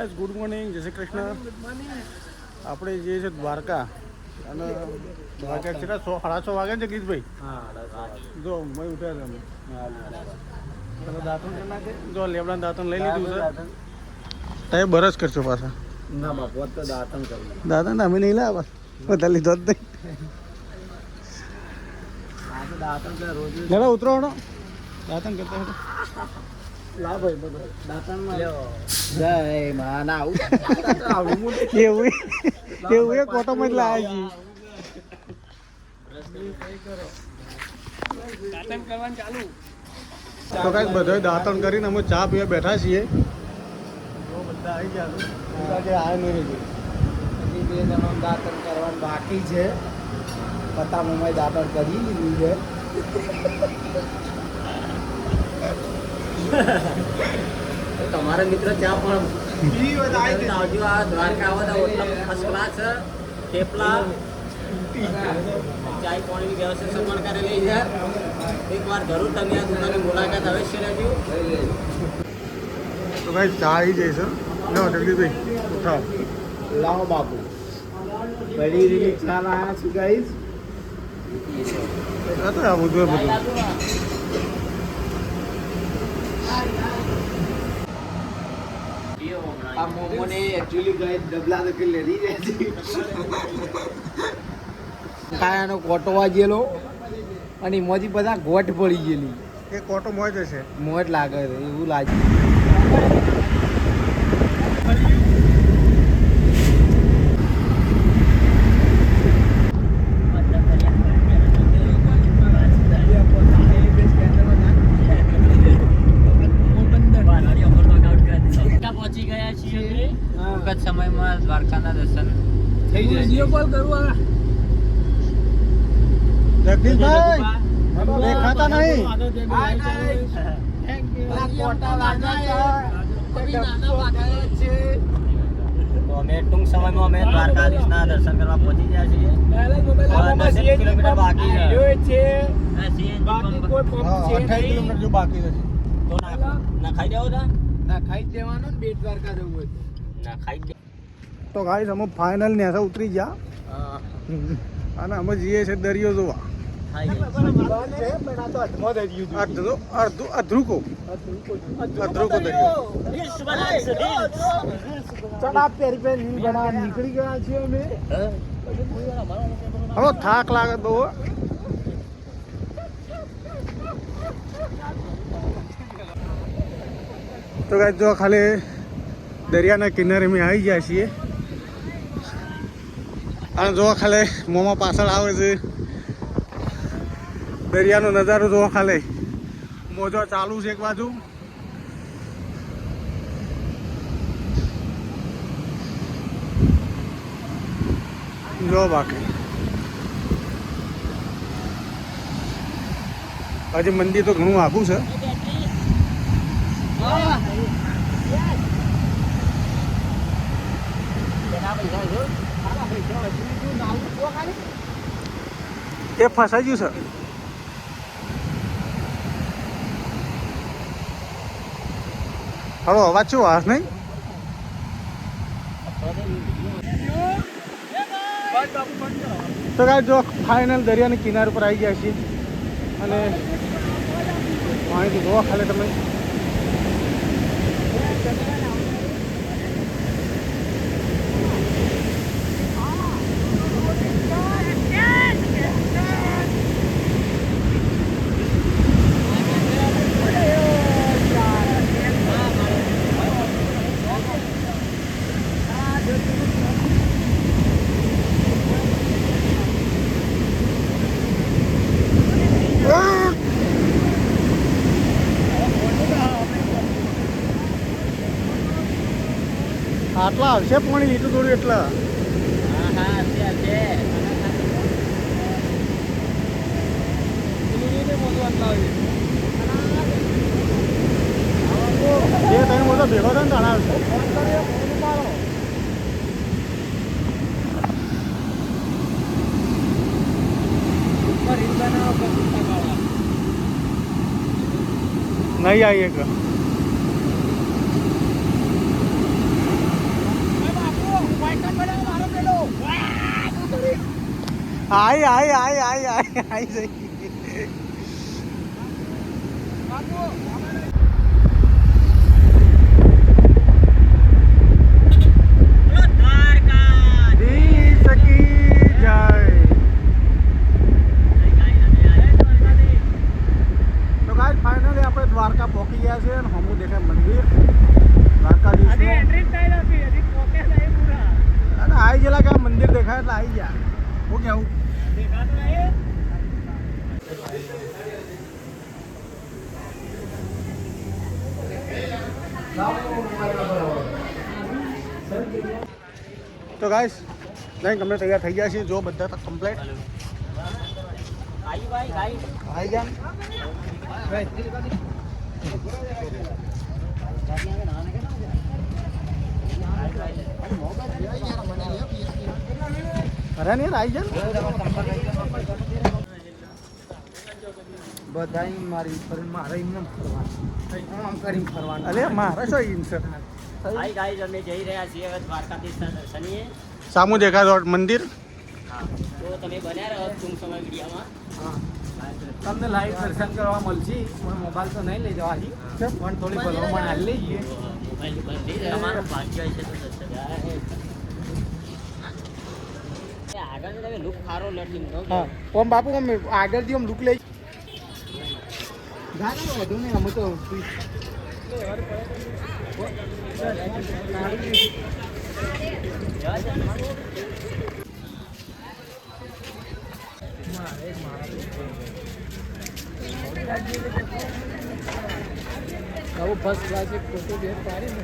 Guys good morning જય શ્રી કૃષ્ણ. આપણે જે છે દ્વારકા અને દ્વારકા છે સો સાડા છ વાગે છે ગીતભાઈ જો મેં ઉઠ્યા તમે દાંતણ જો લેબડા દાંતણ લઈ લીધું છે. તમે બરસ કરશો પાછા. ના દાદા અમે નહીં લાવવા બધા લીધો જ નહીં. ઉતરો દાંતણ કરતા બધો તો કાંઈક બધાય દાંતણ કરીને અમે ચા પીવા બેઠા છીએ બધા આવી ગયા. બધા આયા નહીં. હજી બે જણ દાંતણ કરવાનું બાકી છે પતા મમ્મી દાંતણ કરી લીધું છે તમારા મિત્ર ચા પણ આવજો આ દ્વારકા આવો તો ઓટલા ફર્સ્ટ ક્લાસ છે. થેપલા ચાય પાણીની વ્યવસ્થા કરેલી છે. એકવાર જરૂર તમે આ દુકાનની મુલાકાત અવશ્ય લેજો. તો કાંઈ ચા આવી જાય છે. લો ઉઠાવો. લાવો બાપુ. બડી રીલી ચા લાયા છું ગાઈસ આ તો આ બધું બધું. આ મોમોને એકચ્યુઅલી ગાઈસ ડબલા તો કાયાનો કોટો વાગેલો અને એમાંથી બધા ગોઠ પડી ગયેલી. એ કોટો મોજ હશે. મોજ લાગે છે એવું લાગે દ્વારકા પહોંચી ગયા છીએ અમે વખત સમયમાં દ્વારકાના દર્શન થઈ જશે જગદીશભાઈ દેખાતા નહીં. તો અમે ટૂંક સમયમાં અમે દ્વારકાધીશના દર્શન કરવા પહોંચી ગયા છીએ. કિલોમીટર બાકી છે. હા, CNG પંપ. હા અઠાવીસ કિલોમીટર જો બાકી છે તો ના ના ખાઈ દેવો ના ખાઈ દેવાનું બેટ દ્વારકા જવું હોય ના ખાઈ તો ગાઈસ અમે ફાઇનલ નેસા ઉતરી ગયા. અને અમે જઈએ છે દરિયો જોવા. હવે થાક લાગે તો તો જો ખાલી દરિયાના કિનારે અમે આવી ગયા છીએ. અને જો ખાલે મોમાં પાછળ આવે છે. દરિયાનો નજારો જો ખાલી. મોજો ચાલુ છે એક બાજુ. જો બાકી. આજે મંદિર તો ઘણું આઘું છે. એ ફસાઈ ગયું છે. હલો, અવાજ શું, વાસ નહીં? તો કાંઈ જો ફાઇનલ દરિયાની કિનારે પર આવી ગયા છીએ. અને પાણીથી જોવા ખાલે તમે. આટલા આવશે પાણી લીધું થોડું એટલા હા હા છે છે બે ત્રણ મોટો ભેગો થાય ને તાણા આવશે नहीं आई एक 哎呀哎呀哎呀呀呀！呀哎呀 તો ગાઈસ નહીં તમે તૈયાર થઈ ગયા છીએ. જો બધા કમ્પ્લેટ આવી ગયા અરે નહીં, આવી ગયા બધા મારી મારે એમને ફરવાનું આમ કરીને ફરવાનું અરે, મારે શું છે? હાય ગાઈઝ અમે જઈ રહ્યા છીએ હવે દ્વારકાધીશના દર્શનીએ સામું દેખાય મંદિર? તો તમે બન્યા રહો ટૂંક સમય વિડીયોમાં. તમને લાઈવ દર્શન કરવા મળશે પણ મોબાઈલ તો નહીં લઈ જવાથી પણ થોડી ભલામણ હાલ લઈ જઈએ. મોબાઈલ બંધ થઈ ભાગ્ય હશે તો દર્શન આગળ તમે લુક સારો લડી હા. ઓમ બાપુ ઓમ આગળથી ઓમ લુક લઈ ગાના વધુ નહીં અમે તો આવું ફર્સ્ટ ક્લાસ એક ફોટો બે પાડી ને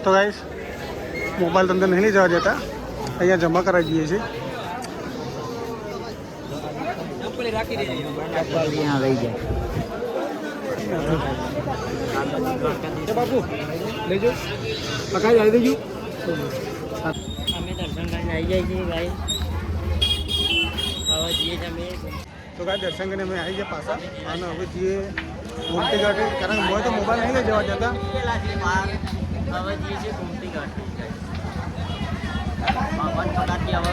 તો ગાઈસ મોબાઈલ તમને નહીં લઈ જવા દેતા અહીંયા જમા કરાવી દઈએ છીએ ત્યાં લઈ જાય બાપુ લેજો પકાઈ દેજો. અમે દર્શન કરીને આવી જાય છીએ ભાઈ. હવે જઈએ છીએ અમે. તો દર્શન કરીને અમે આવી ગયા પાછા. અને હવે જઈએ ગોમતી ઘાટે. કારણ કે મોય તો મોબાઈલ નહીં લઈ જવા જતા હવે જઈએ છીએ ગોમતી ઘાટ. બાવન હવે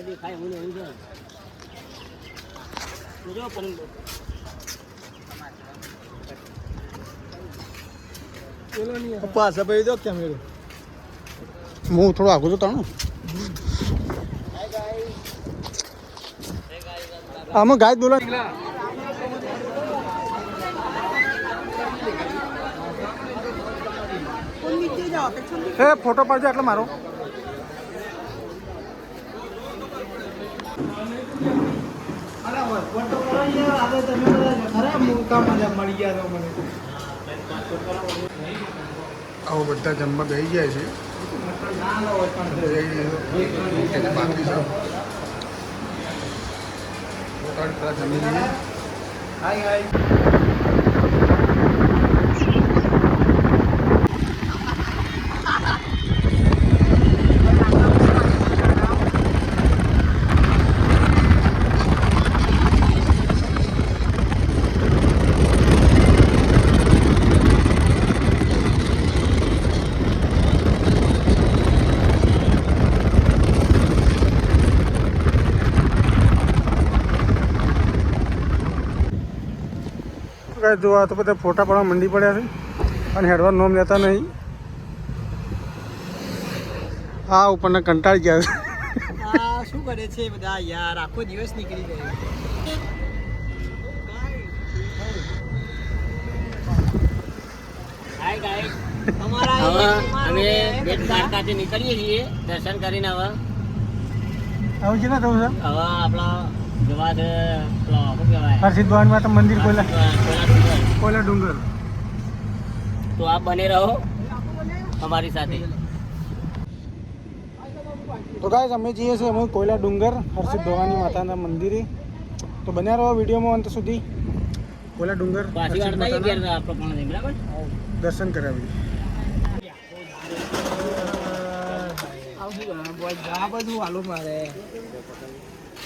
તો દેખાય હું નહીં જો પણ પાછા ભાઈ દો કેમેરો હું થોડું આગળ તો તાણું. આમાં ગાય બોલા એ ફોટો પાડજો એટલે મારો મળી ગયા મને આવો બધા જમવા બેસી ગયા છે બાકી છે પેલા જમી લઈએ હાય હાય. કાંઈ જોવા તો બધા ફોટા પાડવા મંડી પડ્યા છે અને હેડવા નોમ લેતા નહીં. આ ઉપરના કંટાળી ગયા છે. શું કરે છે બધા? યાર આખો દિવસ નીકળી ગયો. હવે અમે બેટ દ્વારકાથી નીકળીએ છીએ. દર્શન કરીને હવે. હવે કેટલા જવું છે હવે આપણા જવા છે પેલો શું કહેવાય હર્ષિદ ભવાની માતા મંદિર કોયલા કોયલા ડુંગર. તો આપ બને રહો અમારી સાથે. તો ગાઈસ અમે જઈએ છીએ અમે કોયલા ડુંગર હર્ષિત ભવાની માતાના મંદિરે. તો બન્યા રહો વિડીયોમાં અંત સુધી. કોયલા ડુંગર પાછી હર્ષિદ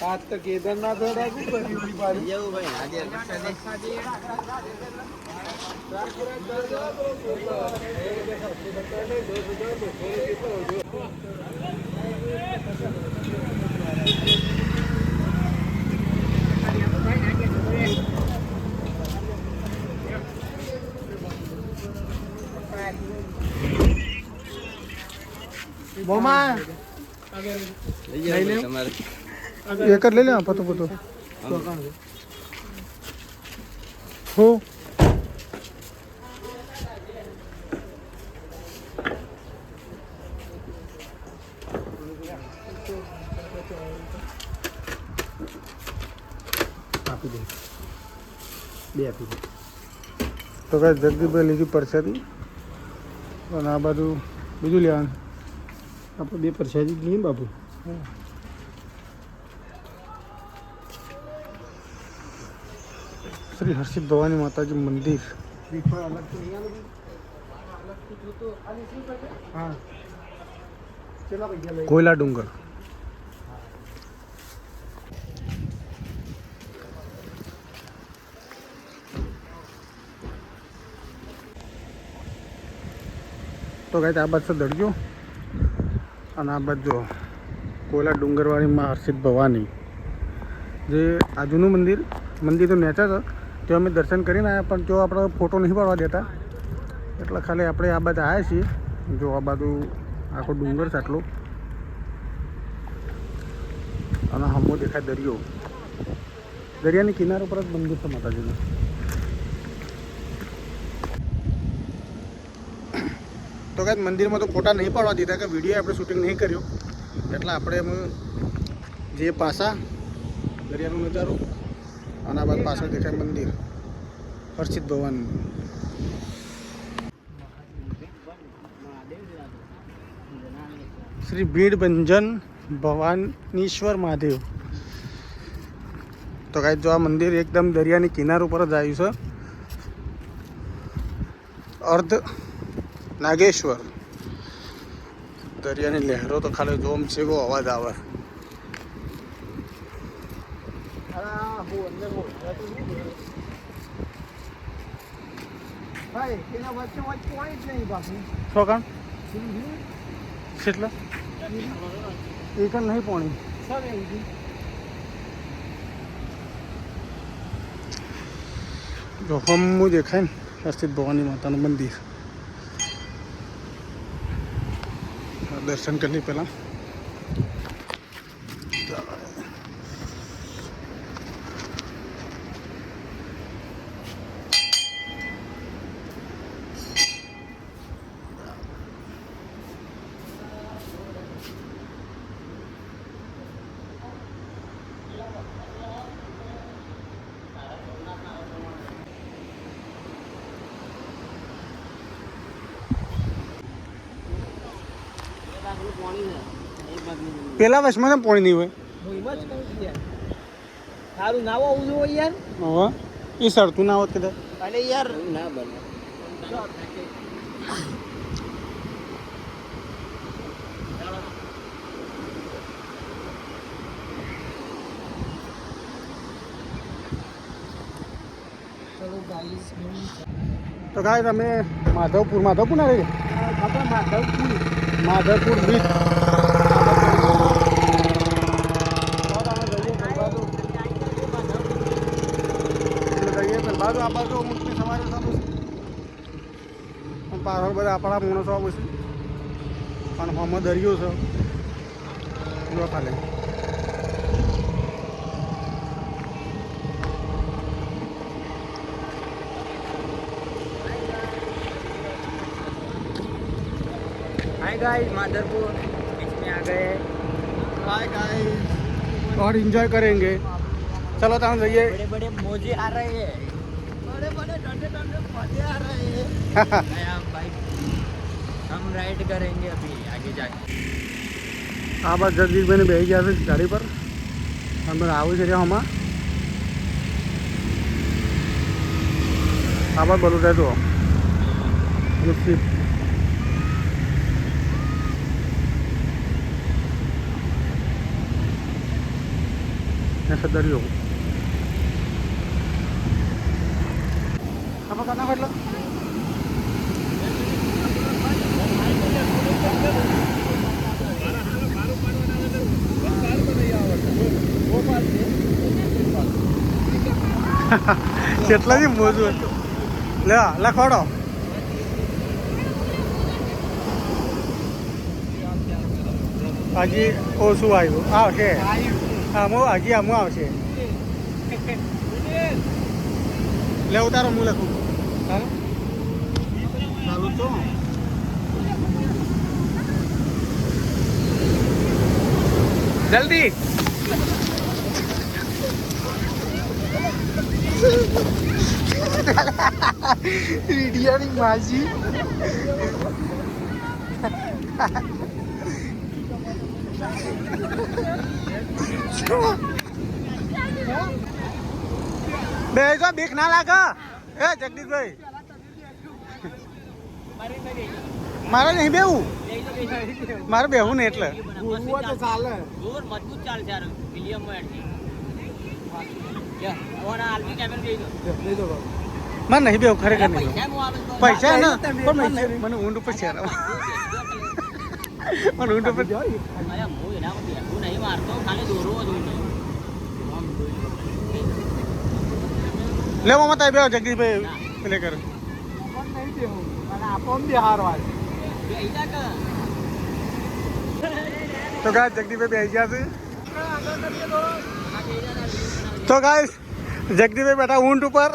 વાળતા તો માતાના ઘેર આપણે પણ બરાબર દર્શન કરાવી કેદારનાથ બોમા લઈ લે એક જ લઈ લે પતું પતું હો. આપી દે. બે આપી દે. તો કાંઈ જગદીભાઈ લીધી પરસાદી. અને આ બાજુ બીજું લેવાનું. આપણે બે પરસાદી લઈએ બાપુ? બાપુ શ્રી હર્ષિત ભવાની માતાજી મંદિર. કોયલા ડુંગર. તો કાંઈ આ બાજુ દડજો. અને આ બાજુ કોયલા ડુંગરવાળીમાં હર્ષિત ભવાની. જે આ જૂનું મંદિર મંદિર તો નેચા છે. તો અમે દર્શન કરીને આવ્યા પણ જો આપણે ફોટો નહીં પાડવા દેતા, એટલે ખાલી આપણે આ બાજુ આવ્યા છીએ. જો આ બાજુ આખો ડુંગર છે આટલો. અને હમો દેખાય દરિયો. દરિયાની કિનારો પર જ મંદિર છે માતાજીનું. તો કાંઈ મંદિરમાં તો ફોટા નહીં પાડવા દીધા કે વીડિયો આપણે શૂટિંગ નહીં કર્યું. એટલે આપણે જે પાસા દરિયાનો નજારો અને આ બાદ પાછળ દેખાય મંદિર. હર્ષિત ભવન. શ્રી ભીડ ભંજન ભવાનીશ્વર મહાદેવ. તો કાંઈ જો આ મંદિર એકદમ દરિયાની કિનાર ઉપર જ આવ્યું છે. અર્ધ નાગેશ્વર. દરિયાની લહેરો તો ખાલી જોમ છે અવાજ આવે. શું કામ કેટલા એક જ નહીં પોણી. જો હમું દેખાય ને હર્ષિત ભવાની માતાનું મંદિર. દર્શન કરી પહેલાં. પેલા વર્ષમાં ને પોણી નહીં હોય? સારું નાવો આવું જોઈએ યાર. હવે? એ સરતું ના હોત કદાચ અરે યાર. ના બને. તો કાંઈ તમે માધવપુર માધવપુર ના રહી? આપણે માધવપુર. માધવપુર બીચ બાજુ આ બાજુ મોટી સવારે સારું છે પાછળ બધા આપણા માણસો આવે છે પણ આમાં દરિયો છે જો ખાલી हाय गाइस माधरपुर बीच में आ गए हाय गाइस और एंजॉय करेंगे चलो तो हम जाइए बड़े बड़े मोजे आ रहे हैं हाँ हम राइड करेंगे अभी आगे जाके। आप बस मैंने बीस महीने भेज जाए गाड़ी पर। हम आऊ ज़रिया हम आबाद बोलो रहे तो ऐसा दरियो आपण કેટલાની મોજું? લે લખોડો હજી ઓછું આવ્યું. આવશે. આમો હજી આમો આવશે. લે, ઉતારો હું? લખું ચાલુ તો. જલ્દી. વિડિયાની માજી. બે જો બીક ના લાગે. એ, જગદીશભાઈ. મારે નહીં બેવું? મારે બેવું ને એટલે. મજબૂત ચાલ મારે નહીં બેવું ખરેખર નહીં પૈસા ના આવે તો પૈસા ને. પણ મને મને ઊંડ ઉપર છે મને ઊંડ ઉપર અરે હું એના પર હું નહીં મારતો ખાલી દોરો જ હોય. લે. તાઈ બેવો જગદીશભાઈ પેલે કરે. તો ગાય જગદીશભાઈ બેસી ગયા છે. તો ગાય જગદીભાઈ બેઠા ઊંટ ઉપર.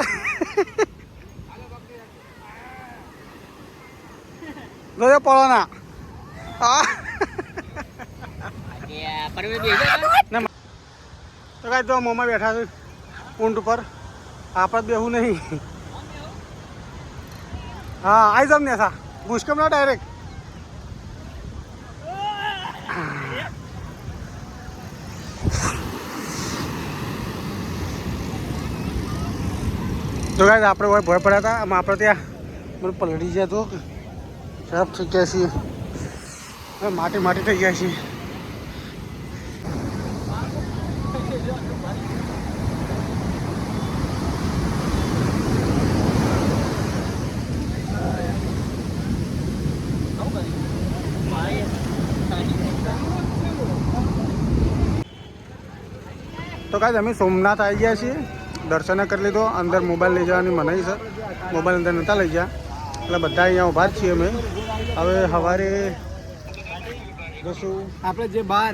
જોયો પડો ના આ. પર મે બેજા તો ગાય તો મોમાં બેઠા છે ઊંટ ઉપર. આપણે બેહું નહીં. હા આવી જમ ને સા ભૂસકમ ના ડાયરેક્ટ તો ગાય આપણે હોય ભય પડ્યા હતા. આમાં આપણે ત્યાં મને પલળી ગયા તો. ખરાબ થઈ ગયા છીએ. માટી માટી થઈ ગયા છીએ. તો કાંઈ અમે સોમનાથ આવી ગયા છીએ. દર્શન કરી લીધો અંદર મોબાઈલ લઈ જવાની મનાઈ છે. મોબાઈલ અંદર નહોતા લઈ ગયા. એટલે બધા અહીંયા ઊભા જ છીએ અમે. હવે સવારે જશું. આપણે જે બહાર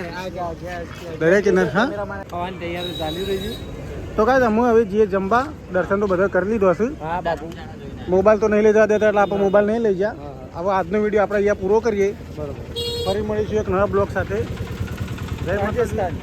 દરેક હા? તૈયારી ચાલી રહી છે. તો કાંઈ અમે હવે જઈએ જમવા દર્શન તો બધા કરી લીધો હશે. મોબાઈલ તો નહીં લઈ જવા દેતા એટલે આપણે મોબાઈલ નહીં લઈ ગયા. હવે આજનો વીડિયો આપણે અહીંયા પૂરો કરીએ. બરાબર. ફરી મળીશું એક નવા બ્લોગ સાથે. જય રાજસ્થાન.